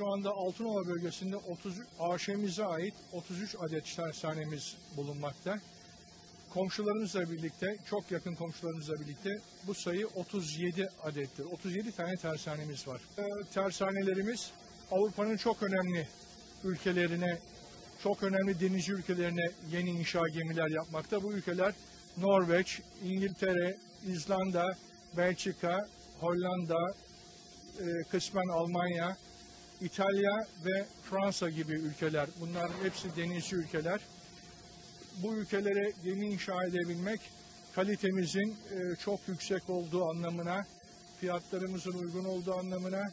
Şu anda Altınova bölgesinde 30 AŞ'mize ait 33 adet tersanemiz bulunmakta. Komşularımızla birlikte, çok yakın komşularımızla birlikte bu sayı 37 adettir. 37 tane tersanemiz var. Ee, Tersanelerimiz Avrupa'nın çok önemli ülkelerine, çok önemli denizci ülkelerine yeni inşa gemiler yapmakta. Bu ülkeler Norveç, İngiltere, İzlanda, Belçika, Hollanda, e, kısmen Almanya, İtalya ve Fransa gibi ülkeler. Bunlar hepsi denizci ülkeler. Bu ülkelere gemi inşa edebilmek kalitemizin e, çok yüksek olduğu anlamına, fiyatlarımızın uygun olduğu anlamına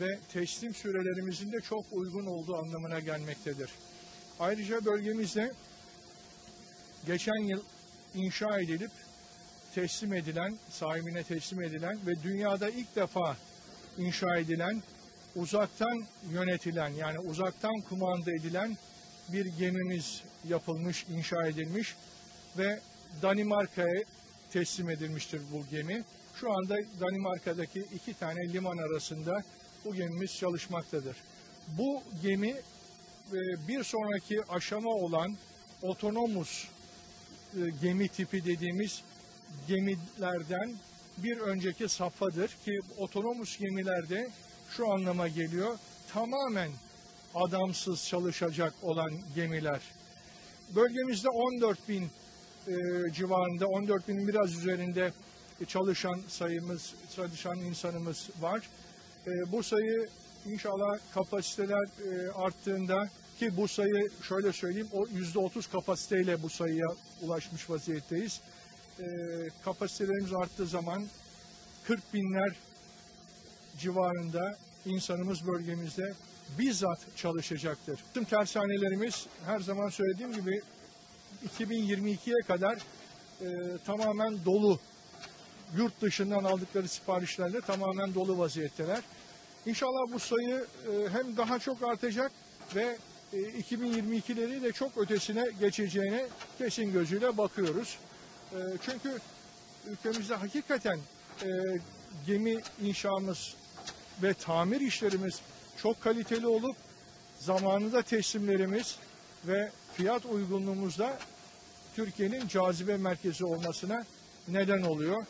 ve teslim sürelerimizin de çok uygun olduğu anlamına gelmektedir. Ayrıca bölgemizde geçen yıl inşa edilip teslim edilen, sahibine teslim edilen ve dünyada ilk defa inşa edilen, uzaktan yönetilen yani uzaktan kumanda edilen bir gemimiz yapılmış, inşa edilmiş ve Danimarka'ya teslim edilmiştir bu gemi. Şu anda Danimarka'daki iki tane liman arasında bu gemimiz çalışmaktadır. Bu gemi e, bir sonraki aşama olan otonomus e, gemi tipi dediğimiz gemilerden bir önceki safhadır ki otonomus gemilerde şu anlama geliyor tamamen adamsız çalışacak olan gemiler. Bölgemizde 14 bin e, civarında 14 binin biraz üzerinde çalışan sayımız, çalışan insanımız var. E, bu sayı inşallah kapasiteler e, arttığında ki bu sayı şöyle söyleyeyim o yüzde otuz kapasiteyle bu sayıya ulaşmış vaziyetteyiz. E, kapasitelerimiz arttığı zaman 40 binler civarında insanımız bölgemizde bizzat çalışacaktır. Tüm tersanelerimiz her zaman söylediğim gibi 2022'ye kadar e, tamamen dolu. Yurt dışından aldıkları siparişlerle tamamen dolu vaziyetteler. İnşallah bu sayı e, hem daha çok artacak ve e, 2022'leri de çok ötesine geçeceğine kesin gözüyle bakıyoruz. E, çünkü ülkemizde hakikaten e, gemi inşamız ve tamir işlerimiz çok kaliteli olup zamanında teslimlerimiz ve fiyat uygunluğumuzda Türkiye'nin cazibe merkezi olmasına neden oluyor.